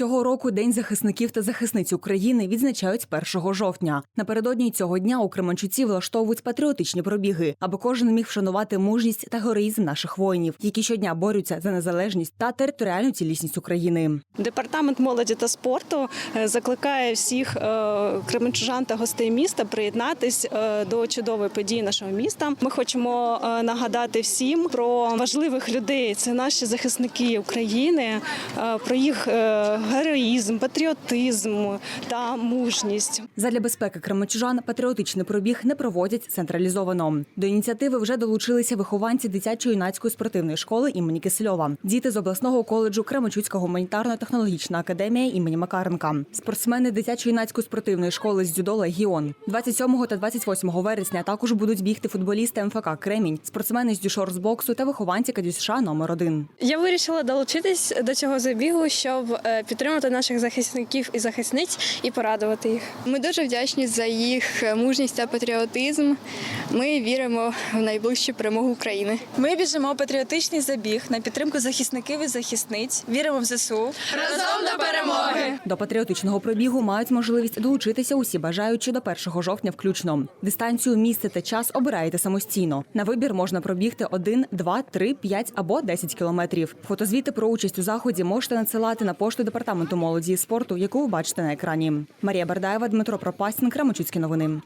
Цього року День захисників та захисниць України відзначають 1 жовтня. Напередодні цього дня у Кременчуці влаштовують патріотичні пробіги, аби кожен міг вшанувати мужність та героїзм наших воїнів, які щодня борються за незалежність та територіальну цілісність України. Департамент молоді та спорту е, закликає всіх е, кременчужан та гостей міста приєднатись е, до чудової події нашого міста. Ми хочемо нагадати всім про важливих людей. Це наші захисники України, про їх героїзм, патріотизм та мужність. Задля безпеки кременчужан патріотичний пробіг не проводять централізовано. До ініціативи вже долучилися вихованці дитячо-юнацької спортивної школи імені Кисельова, діти з обласного коледжу Кременчуцька гуманітарно-технологічна академія імені Макаренка, спортсмени дитячо-юнацької спортивної школи з дзюдо Легіон. 27 та 28 вересня також будуть бігти футболісти МФК Кремінь, спортсмени з дюшор з боксу та вихованці КДЮСШ номер 1 Я вирішила долучитись до цього забігу, щоб е, підтримати наших захисників і захисниць і порадувати їх. Ми дуже вдячні за їх мужність та патріотизм. Ми віримо в найближчу перемогу України. Ми біжимо патріотичний забіг на підтримку захисників і захисниць. Віримо в ЗСУ. До патріотичного пробігу мають можливість долучитися усі бажаючі до 1 жовтня включно. Дистанцію, місце та час обираєте самостійно. На вибір можна пробігти 1, 2, 3, 5 або 10 кілометрів. Фотозвіти про участь у заході можете надсилати на пошту департаменту молоді і спорту, яку ви бачите на екрані. Марія Бердаєва, Дмитро Пропастін, Крамочуцькі новини.